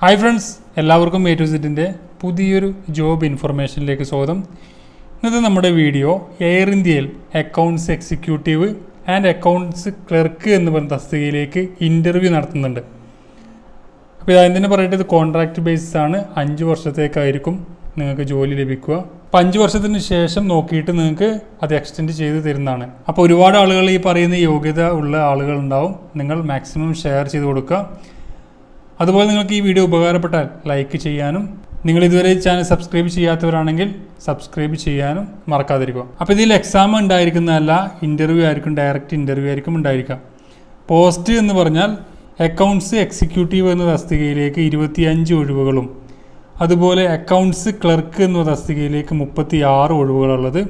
Hi friends എല്ലാവർക്കും A to സെറ്റിന്റെ പുതിയൊരു ജോബ് ഇൻഫർമേഷനിലേക്ക് സ്വാഗതം. ഇന്നത്തെ നമ്മുടെ വീഡിയോ എയർ ഇന്ത്യയിൽ accounts executive and accounts clerk എന്ന് പറയുന്ന തസ്തികയിലേക്ക് ഇന്റർവ്യൂ നടത്തുന്നുണ്ട്. അപ്പോൾ അതിന് പറയട്ടെ ഇത് കോൺട്രാക്ട് ബേസിസ് ആണ്. അഞ്ച് വർഷത്തേക്കായിരിക്കും നിങ്ങൾക്ക് ജോലി ലഭിക്കുക. അപ്പോൾ അഞ്ച് വർഷത്തിന് ശേഷം നോക്കിയിട്ട് നിങ്ങൾക്ക് അത് എക്സ്റ്റെൻഡ് ചെയ്ത് തരുന്നതാണ്. അപ്പോൾ ഒരുപാട് ആളുകൾ ഈ പറയുന്ന യോഗ്യത ഉള്ള ആളുകൾ ഉണ്ടാവും. നിങ്ങൾ മാക്സിമം ഷെയർ ചെയ്ത് കൊടുക്കുക. അതുപോലെ നിങ്ങൾക്ക് ഈ വീഡിയോ ഉപകാരപ്പെട്ടാൽ ലൈക്ക് ചെയ്യാനും നിങ്ങൾ ഇതുവരെ ഈ ചാനൽ സബ്സ്ക്രൈബ് ചെയ്യാത്തവരാണെങ്കിൽ സബ്സ്ക്രൈബ് ചെയ്യാനും മറക്കാതിരിക്കുക. അപ്പോൾ ഇതിൽ എക്സാം ഉണ്ടായിരിക്കുന്നതല്ല ഇന്റർവ്യൂ ആയിരിക്കും ഡയറക്റ്റ് ഇന്റർവ്യൂ ആയിരിക്കും ഉണ്ടായിരിക്കുക. പോസ്റ്റ് എന്ന് പറഞ്ഞാൽ അക്കൗണ്ട്സ് എക്സിക്യൂട്ടീവ് എന്ന തസ്തികയിലേക്ക് ഇരുപത്തിയഞ്ച് ഒഴിവുകളും അതുപോലെ അക്കൗണ്ട്സ് ക്ലർക്ക് എന്ന തസ്തികയിലേക്ക് മുപ്പത്തി ആറ് ഒഴിവുകളുള്ളത്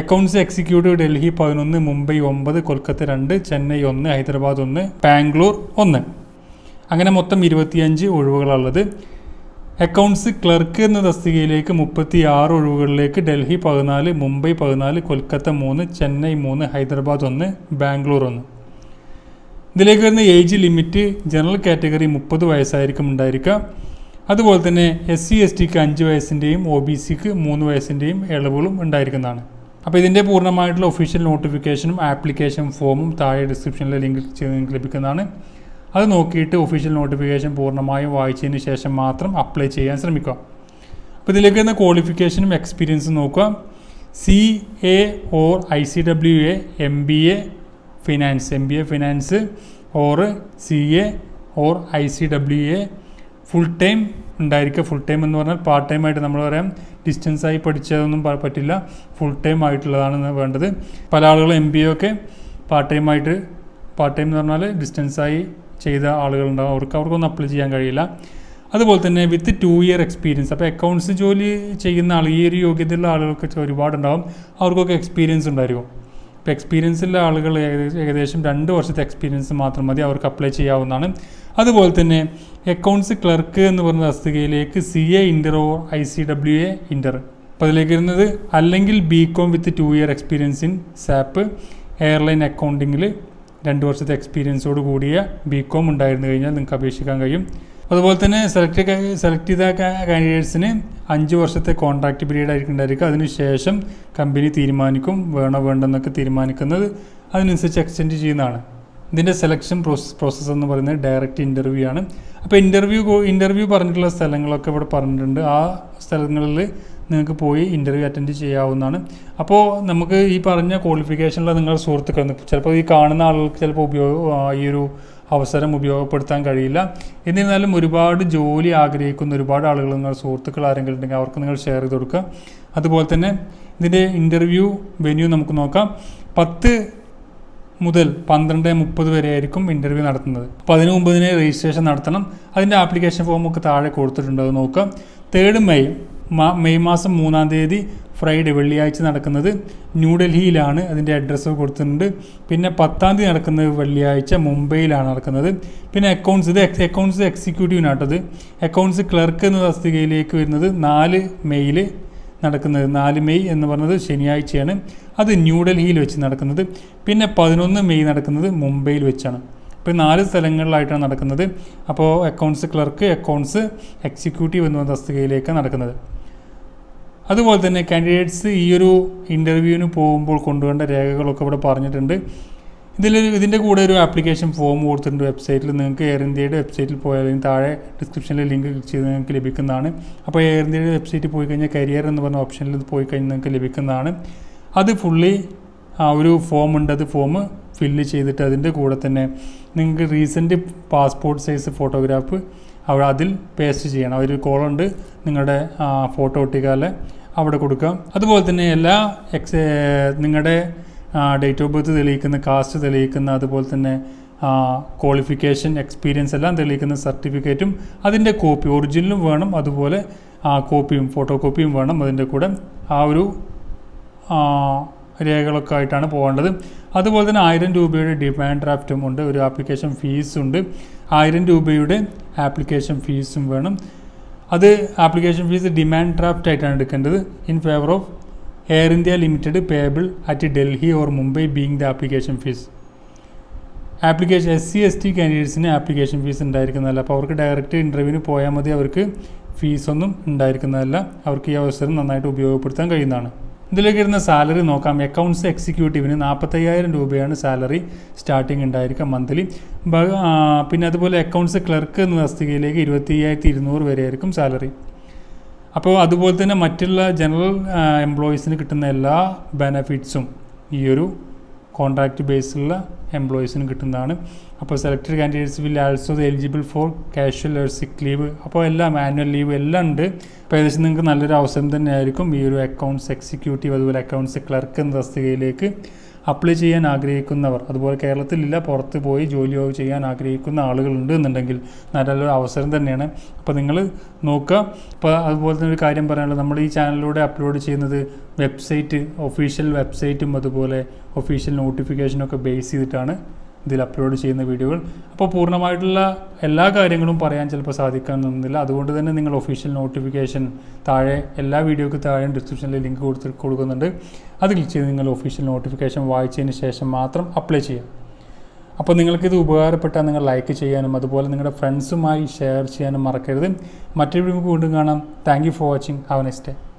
അക്കൗണ്ട്സ് എക്സിക്യൂട്ടീവ് ഡൽഹി പതിനൊന്ന് മുംബൈ ഒമ്പത് കൊൽക്കത്ത രണ്ട് ചെന്നൈ ഒന്ന് ഹൈദരാബാദ് ഒന്ന് ബാംഗ്ലൂർ ഒന്ന്. അങ്ങനെ മൊത്തം ഇരുപത്തിയഞ്ച് ഒഴിവുകളുള്ളത് അക്കൗണ്ട്സ് ക്ലർക്ക് എന്ന തസ്തികയിലേക്ക് മുപ്പത്തി ആറ് ഒഴിവുകളിലേക്ക് ഡൽഹി പതിനാല് മുംബൈ പതിനാല് കൊൽക്കത്ത മൂന്ന് ചെന്നൈ മൂന്ന് ഹൈദരാബാദ് ഒന്ന് ബാംഗ്ലൂർ ഒന്ന്. ഇതിലേക്ക് വരുന്ന ഏജ് ലിമിറ്റ് ജനറൽ കാറ്റഗറി മുപ്പത് വയസ്സായിരിക്കും ഉണ്ടായിരിക്കുക. അതുപോലെ തന്നെ എസ് സി എസ് ടിക്ക് അഞ്ച് വയസ്സിന്റെയും ഒ ബി സിക്ക് മൂന്ന് വയസ്സിന്റെയും ഇളവുകളും ഉണ്ടായിരിക്കുന്നതാണ്. അപ്പോൾ ഇതിന്റെ പൂർണമായിട്ടുള്ള ഒഫീഷ്യൽ നോട്ടിഫിക്കേഷനും ആപ്ലിക്കേഷൻ ഫോമും താഴെ ഡിസ്ക്രിപ്ഷനിലെ ലിങ്ക് നിങ്ങൾക്ക് ലഭിക്കുന്നതാണ്. അത് നോക്കിയിട്ട് ഒഫീഷ്യൽ നോട്ടിഫിക്കേഷൻ പൂർണമായും വായിച്ചതിന് ശേഷം മാത്രം അപ്ലൈ ചെയ്യാൻ ശ്രമിക്കുക. അപ്പോൾ ഇതിലേക്ക് വരുന്ന ക്വാളിഫിക്കേഷനും എക്സ്പീരിയൻസും നോക്കുക. C A or I C W A M B A finance M B A finance or C A or I C W A full time ഉണ്ടായിരിക്കുക. ഫുൾ ടൈം എന്ന് പറഞ്ഞാൽ പാർട്ട് ടൈം ആയിട്ട് നമ്മൾ പറയാം. ഡിസ്റ്റൻസ് ആയി പഠിച്ചതൊന്നും പറ്റില്ല. ഫുൾ ടൈം ആയിട്ടുള്ളതാണ് വേണ്ടത്. പല ആളുകളും എം ബി എ ഒക്കെ പാർട്ട് ടൈം ആയിട്ട് പാർട്ട് ടൈം എന്ന് പറഞ്ഞാൽ ഡിസ്റ്റൻസ് ആയി ചെയ്ത ആളുകളുണ്ടാവും. അവർക്ക് അവർക്കൊന്നും അപ്ലൈ ചെയ്യാൻ കഴിയില്ല. അതുപോലെ തന്നെ വിത്ത് ടു ഇയർ എക്സ്പീരിയൻസ് അപ്പോൾ അക്കൗണ്ട്സ് ജോലി ചെയ്യുന്ന ആൾ ഈ ഒരു യോഗ്യതയുള്ള ആളുകൾക്ക് ഒരുപാടുണ്ടാവും. അവർക്കൊക്കെ എക്സ്പീരിയൻസ് ഉണ്ടായിരിക്കും. ഇപ്പോൾ എക്സ്പീരിയൻസ് ഉള്ള ആളുകൾ ഏകദേശം ഏകദേശം രണ്ട് വർഷത്തെ എക്സ്പീരിയൻസ് മാത്രം മതി അവർക്ക് അപ്ലൈ ചെയ്യാവുന്നതാണ്. അതുപോലെ തന്നെ അക്കൗണ്ട്സ് ക്ലർക്ക് എന്ന് പറയുന്ന തസ്തികയിലേക്ക് C A inter or I C W A inter അപ്പോൾ അതിലേക്ക് വരുന്നത് അല്ലെങ്കിൽ B com with two year experience in SAP airline അക്കൗണ്ടിങ്ങിൽ രണ്ട് വർഷത്തെ എക്സ്പീരിയൻസോട് കൂടിയ ബി കോം ഉണ്ടായിരുന്നു കഴിഞ്ഞാൽ നിങ്ങൾക്ക് അപേക്ഷിക്കാൻ കഴിയും. അതുപോലെ തന്നെ സെലക്ട് സെലക്ട് ചെയ്ത കാൻഡിഡേറ്റ്സിന് അഞ്ച് വർഷത്തെ കോൺട്രാക്ട് പീരീഡ് ആയിരിക്കും ഉണ്ടായിരിക്കുക. അതിനുശേഷം കമ്പനി തീരുമാനിക്കും വേണോ വേണ്ടെന്നൊക്കെ തീരുമാനിക്കുന്നത് അതിനനുസരിച്ച് എക്സ്റ്റെൻഡ് ചെയ്യുന്നതാണ്. ഇതിന്റെ സെലക്ഷൻ പ്രോസസ് പ്രോസസ്സ് എന്ന് പറയുന്നത് ഡയറക്റ്റ് ഇന്റർവ്യൂ ആണ്. അപ്പോൾ ഇന്റർവ്യൂ ഇന്റർവ്യൂ പറഞ്ഞിട്ടുള്ള സ്ഥലങ്ങളൊക്കെ ഇവിടെ പറഞ്ഞിട്ടുണ്ട്. ആ സ്ഥലങ്ങളിൽ നിങ്ങൾക്ക് പോയി ഇന്റർവ്യൂ അറ്റൻഡ് ചെയ്യാവുന്നതാണ്. അപ്പോൾ നമുക്ക് ഈ പറഞ്ഞ ക്വാളിഫിക്കേഷനിലുള്ള നിങ്ങളുടെ സുഹൃത്തുക്കൾ ചിലപ്പോൾ ഈ കാണുന്ന ആളുകൾക്ക് ചിലപ്പോൾ ഉപയോഗ ഈ ഒരു അവസരം ഉപയോഗപ്പെടുത്താൻ കഴിയില്ല. എന്നിരുന്നാലും ഒരുപാട് ജോലി ആഗ്രഹിക്കുന്ന ഒരുപാട് ആളുകൾ നിങ്ങളുടെ സുഹൃത്തുക്കൾ ആരെങ്കിലും ഉണ്ടെങ്കിൽ അവർക്ക് നിങ്ങൾ ഷെയർ ചെയ്ത് കൊടുക്കുക. അതുപോലെ തന്നെ ഇതിന്റെ ഇന്റർവ്യൂ വെന്യൂ നമുക്ക് നോക്കാം. പത്ത് മുതൽ പന്ത്രണ്ട് മുപ്പത് വരെ ആയിരിക്കും ഇന്റർവ്യൂ നടത്തുന്നത്. അപ്പോൾ അതിനു മുമ്പ് ഇതിന് രജിസ്ട്രേഷൻ നടത്തണം. അതിന്റെ ആപ്ലിക്കേഷൻ ഫോം ഒക്കെ താഴെ കൊടുത്തിട്ടുണ്ട്. അത് നോക്കാം. തേർഡ് മെയ് മെയ് മാസം മൂന്നാം തീയതി ഫ്രൈഡേ വെള്ളിയാഴ്ച നടക്കുന്നത് ന്യൂഡൽഹിയിലാണ്. അതിന്റെ അഡ്രസ്സ് കൊടുത്തിട്ടുണ്ട്. പിന്നെ പത്താം തീയതി നടക്കുന്നത് വെള്ളിയാഴ്ച മുംബൈയിലാണ് നടക്കുന്നത്. പിന്നെ അക്കൗണ്ട്സ് ഇത് അക്കൗണ്ട്സ് എക്സിക്യൂട്ടീവിനാട്ടത് അക്കൗണ്ട്സ് ക്ലർക്ക് എന്ന തസ്തികയിലേക്ക് വരുന്നത് നാല് മെയ്യിൽ നടക്കുന്നത്. നാല് മെയ് എന്ന് പറഞ്ഞത് ശനിയാഴ്ചയാണ്. അത് ന്യൂഡൽഹിയിൽ വെച്ച് നടക്കുന്നത്. പിന്നെ പതിനൊന്ന് മെയ് നടക്കുന്നത് മുംബൈയിൽ വെച്ചാണ്. ഇപ്പോൾ നാല് സ്ഥലങ്ങളിലായിട്ടാണ് നടക്കുന്നത്. അപ്പോൾ അക്കൗണ്ട്സ് ക്ലർക്ക് അക്കൗണ്ട്സ് എക്സിക്യൂട്ടീവ് എന്ന തസ്തികയിലേക്കാണ് നടക്കുന്നത്. അതുപോലെ തന്നെ കാൻഡിഡേറ്റ്സ് ഈ ഒരു ഇന്റർവ്യൂവിന് പോകുമ്പോൾ കൊണ്ടുവേണ്ട രേഖകളൊക്കെ ഇവിടെ പറഞ്ഞിട്ടുണ്ട്. ഇതിൽ ഇതിന്റെ കൂടെ ഒരു ആപ്ലിക്കേഷൻ ഫോം കൊടുത്തിട്ടുണ്ട് വെബ്സൈറ്റിൽ നിങ്ങൾക്ക് എയർ ഇന്ത്യയുടെ വെബ്സൈറ്റിൽ പോയാൽ താഴെ ഡിസ്ക്രിപ്ഷനിൽ ലിങ്ക് ക്ലിക്ക് ചെയ്ത് നിങ്ങൾക്ക് ലഭിക്കുന്നതാണ്. അപ്പോൾ എയർ ഇന്ത്യയുടെ വെബ്സൈറ്റിൽ പോയി കഴിഞ്ഞാൽ കരിയർ എന്ന് പറഞ്ഞ ഓപ്ഷനിൽ പോയി കഴിഞ്ഞാൽ നിങ്ങൾക്ക് ലഭിക്കുന്നതാണ്. അത് ഫുള്ളി ആ ഒരു ഫോം ഉണ്ട്. അത് ഫോം ഫില്ല് ചെയ്തിട്ട് അതിന്റെ കൂടെ തന്നെ നിങ്ങൾക്ക് റീസെന്റ് പാസ്പോർട്ട് സൈസ് ഫോട്ടോഗ്രാഫ് അവിടെ അതിൽ പേസ്റ്റ് ചെയ്യണം. ഒരു കോളുണ്ട് നിങ്ങളുടെ ഫോട്ടോ ഒട്ടിക്കാൽ അവിടെ കൊടുക്കാം അതുപോലെ തന്നെ എല്ലാ എക്സ് നിങ്ങളുടെ ഡേറ്റ് ഓഫ് ബർത്ത് തെളിയിക്കുന്ന കാസ്റ്റ് തെളിയിക്കുന്ന അതുപോലെ തന്നെ ക്വാളിഫിക്കേഷൻ എക്സ്പീരിയൻസ് എല്ലാം തെളിയിക്കുന്ന സർട്ടിഫിക്കറ്റും അതിന്റെ കോപ്പി ഒറിജിനലും വേണം. അതുപോലെ കോപ്പിയും ഫോട്ടോ കോപ്പിയും വേണം അതിന്റെ കൂടെ. ആ ഒരു രേഖകളൊക്കെ ആയിട്ടാണ് പോകേണ്ടത്. അതുപോലെ തന്നെ ആയിരം രൂപയുടെ ഡിമാൻഡ് ഡ്രാഫ്റ്റും ഉണ്ട്. ഒരു ആപ്ലിക്കേഷൻ ഫീസ് ഉണ്ട്. ആയിരം രൂപയുടെ ആപ്ലിക്കേഷൻ ഫീസും വേണം. അത് ആപ്ലിക്കേഷൻ ഫീസ് ഡിമാൻഡ് ഡ്രാഫ്റ്റ് ആയിട്ടാണ് എടുക്കേണ്ടത്. In favour of Air India limited payable at Delhi or Mumbai being the application fees application S C S T കാൻഡിഡേറ്റ്സിന് application fees ഉണ്ടായിരിക്കുന്നതല്ല. അപ്പോൾ അവർക്ക് ഡയറക്റ്റ് ഇന്റർവ്യൂവിന് പോയാൽ മതി. അവർക്ക് ഫീസൊന്നും ഉണ്ടായിരിക്കുന്നതല്ല. അവർക്ക് ഈ അവസരം നന്നായിട്ട് ഉപയോഗപ്പെടുത്താൻ കഴിയുന്നതാണ്. ഇതിലേക്ക് വരുന്ന സാലറി നോക്കാം. അക്കൗണ്ട്സ് എക്സിക്യൂട്ടീവിന് നാൽപ്പത്തയ്യായിരം രൂപയാണ് സാലറി സ്റ്റാർട്ടിങ് ഉണ്ടായിരിക്കുക മന്ത്ലി പിന്നെ അതുപോലെ അക്കൗണ്ട്സ് ക്ലർക്ക് എന്ന തസ്തികയിലേക്ക് ഇരുപത്തി അയ്യായിരത്തി ഇരുന്നൂറ് വരെ ആയിരിക്കും സാലറി അപ്പോൾ അതുപോലെ തന്നെ മറ്റുള്ള ജനറൽ എംപ്ലോയീസിന് കിട്ടുന്ന എല്ലാ ബെനഫിറ്റ്സും ഈ ഒരു കോൺട്രാക്റ്റ് ബേസിലുള്ള എംപ്ലോയീസിന് കിട്ടുന്നതാണ്. അപ്പോൾ selected candidates will also eligible for casual or sick leave അപ്പോൾ എല്ലാം ആനുവൽ ലീവ് എല്ലാം ഉണ്ട്. അപ്പോൾ ഏകദേശം നിങ്ങൾക്ക് നല്ലൊരു അവസരം തന്നെയായിരിക്കും ഈ ഒരു അക്കൗണ്ട്സ് എക്സിക്യൂട്ടീവ് അതുപോലെ അക്കൗണ്ട്സ് ക്ലർക്ക് എന്ന തസ്തികയിലേക്ക് അപ്ലൈ ചെയ്യാൻ ആഗ്രഹിക്കുന്നവർ അതുപോലെ കേരളത്തിലില്ല പുറത്ത് പോയി ജോലിയോ ചെയ്യാൻ ആഗ്രഹിക്കുന്ന ആളുകളുണ്ട് എന്നുണ്ടെങ്കിൽ നല്ലൊരു അവസരം തന്നെയാണ്. അപ്പോൾ നിങ്ങൾ നോക്കുക. അപ്പോൾ അതുപോലെ തന്നെ ഒരു കാര്യം പറയാനുള്ളത് നമ്മൾ ഈ ചാനലിലൂടെ അപ്ലോഡ് ചെയ്യുന്നത് വെബ്സൈറ്റ് ഒഫീഷ്യൽ വെബ്സൈറ്റും അതുപോലെ ഒഫീഷ്യൽ നോട്ടിഫിക്കേഷനൊക്കെ ബേസ് ചെയ്തിട്ടാണ്. ഇതിൽ അപ്ലോഡ് ചെയ്യുന്ന വീഡിയോകൾ. അപ്പോൾ പൂർണമായിട്ടുള്ള എല്ലാ കാര്യങ്ങളും പറയാൻ ചിലപ്പോൾ സാധിക്കാനൊന്നുമില്ല അതുകൊണ്ട് തന്നെ നിങ്ങൾ ഒഫീഷ്യൽ നോട്ടിഫിക്കേഷൻ താഴെ എല്ലാ വീഡിയോക്ക് താഴെ ഡിസ്ക്രിപ്ഷനിൽ ലിങ്ക് കൊടുത്ത് കൊടുക്കുന്നുണ്ട്. അത് ക്ലിക്ക് ചെയ്ത് നിങ്ങൾ ഒഫീഷ്യൽ നോട്ടിഫിക്കേഷൻ വായിച്ചതിന് ശേഷം മാത്രം അപ്ലൈ ചെയ്യാം അപ്പോൾ നിങ്ങൾക്കിത് ഉപകാരപ്പെട്ടാൽ നിങ്ങൾ ലൈക്ക് ചെയ്യാനും അതുപോലെ നിങ്ങളുടെ ഫ്രണ്ട്സുമായി ഷെയർ ചെയ്യാനും മറക്കരുത്. മറ്റൊരു വീഡിയോ വീണ്ടും കാണാം. Thank for watching have next day